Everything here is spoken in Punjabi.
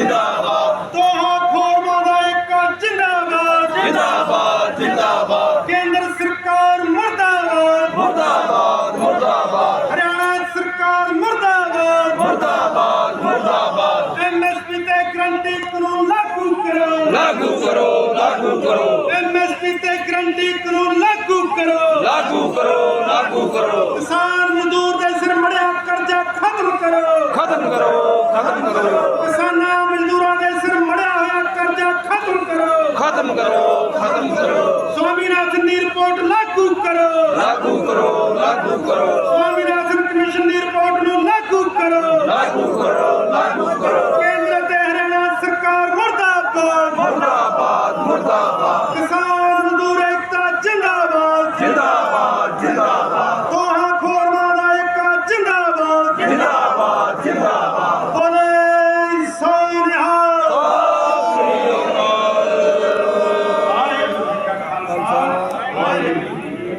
ਜਿੰਦਾਬਾਦ। ਤੋਹਾ ਫੋਰਮਾ ਦਾ ਇੱਕ ਜਿੰਦਾਬਾਦ। ਜਿੰਦਾਬਾਦ ਜਿੰਦਾਬਾਦ। ਕੇਂਦਰ ਸਰਕਾਰ ਮਰਦਾਬਾਦ। ਮਰਦਾਬਾਦ ਮਰਦਾਬਾਦ। ਹਰਿਆਣਾ ਸਰਕਾਰ ਮਰਦਾਬਾਦ। ਮਰਦਾਬਾਦ ਮਰਦਾਬਾਦ। ਐਮਐਸਪੀ ਤੇ ਗਰੰਟੀ ਕਾਨੂੰਨ ਲਾਗੂ ਕਰੋ। ਲਾਗੂ ਕਰੋ ਲਾਗੂ ਕਰੋ। ਐਮਐਸਪੀ ਤੇ ਗਰੰਟੀ ਕਾਨੂੰਨ ਲਾਗੂ ਕਰੋ। ਲਾਗੂ ਕਰੋ ਲਾਗੂ ਕਰੋ। ਕਿਸਾਨ ਮਜ਼ਦੂਰ ਦੇ ਸਿਰ ਮੜਿਆ ਕਰਜ਼ਾ ਖਤਮ ਕਰੋ। ਖਤਮ ਕਰੋ ਖਤਮ ਕਰੋ। ਖਤਮ ਕਰੋ ਖਤਮ ਕਰੋ। ਸਵਾਮੀਨਾਥਨ ਦੀ ਰਿਪੋਰਟ ਲਾਗੂ ਕਰੋ। ਲਾਗੂ ਕਰੋ ਲਾਗੂ ਕਰੋ। ਸਵਾਮੀਨਾਥਨ ਕਮਿਸ਼ਨ ਦੀ ਰਿਪੋਰਟ ਨੂੰ ਲਾਗੂ ਕਰੋ। ਲਾਗੂ ਕਰੋ ਲਾਗੂ ਕਰੋ। ਕੇਂਦਰ ਤੇ ਹਰਿਆਣਾ ਸਰਕਾਰ ਮੁਰਦਾਬਾਦ। ਮੁਰਦਾਬਾਦ ਮੁਰਦਾਬਾਦ। ਕਿਸਾਨ ਮਜ਼ਦੂਰ ਏਕਤਾ ਜਿੰਦਾਬਾਦ। ਜਿੰਦਾਬਾਦ।